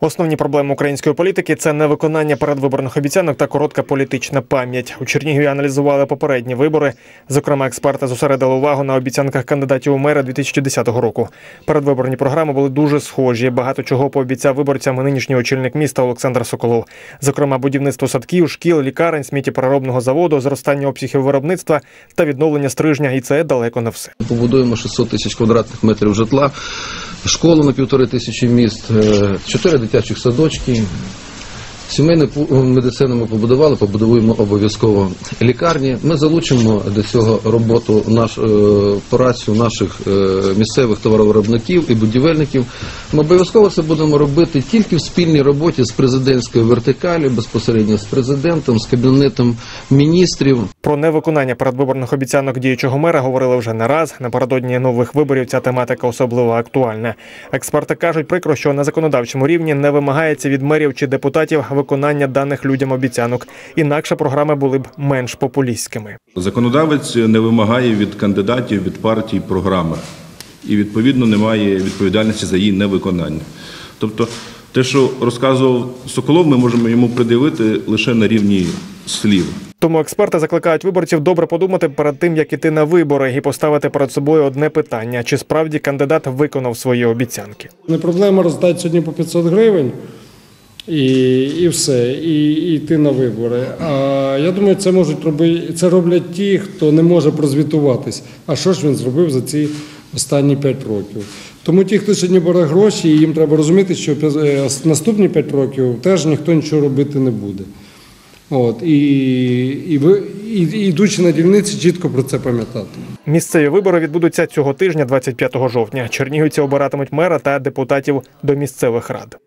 Основні проблеми української політики це невиконання передвиборних обіцянок та коротка політична пам'ять. У Чернігові аналізували попередні вибори. Зокрема, експерти зосередили увагу на обіцянках кандидатів у мери 2010 року. Передвиборні програми були дуже схожі. Багато чого пообіцяв виборцям нинішній очільник міста Олександр Соколов. Зокрема, будівництво садків, шкіл, лікарень, сміттєпереробного заводу, зростання обсягів виробництва та відновлення стрижня. І це далеко не все. Побудуємо 600 тисяч квадратних метрів житла, школу на півтори тисячі міст, е, чотири дитячих садочки. Сімейну пу- медицину ми побудували, побудуємо обов'язково лікарні. Ми залучимо до цього роботу наш, е, працю наших е, місцевих товаровиробників і будівельників. Ми обов'язково це будемо робити тільки в спільній роботі з президентською вертикалю, безпосередньо з президентом, з кабінетом міністрів. Про невиконання передвиборних обіцянок діючого мера говорили вже не раз. Напередодні нових виборів ця тематика особливо актуальна. Експерти кажуть, прикро, що на законодавчому рівні не вимагається від мерів чи депутатів виконання даних людям обіцянок. Інакше програми були б менш популістськими. Законодавець не вимагає від кандидатів, від партій програми і відповідно немає відповідальності за її невиконання. Тобто, те, що розказував Соколов, ми можемо йому придивити лише на рівні слів. Тому експерти закликають виборців добре подумати перед тим, як іти на вибори, і поставити перед собою одне питання: чи справді кандидат виконав свої обіцянки. Не проблема роздати сьогодні по 500 гривень і, і все, і, і йти на вибори. А я думаю, це можуть робити, це роблять ті, хто не може прозвітуватись. А що ж він зробив за ці останні 5 років? Тому ті, хто сьогодні бере гроші, їм треба розуміти, що е, наступні 5 років теж ніхто нічого робити не буде. От, і, і, ви- і, і йдучи на дільниці, чітко про це пам'ятати. Місцеві вибори відбудуться цього тижня, 25 жовтня. Чернігівці обиратимуть мера та депутатів до місцевих рад.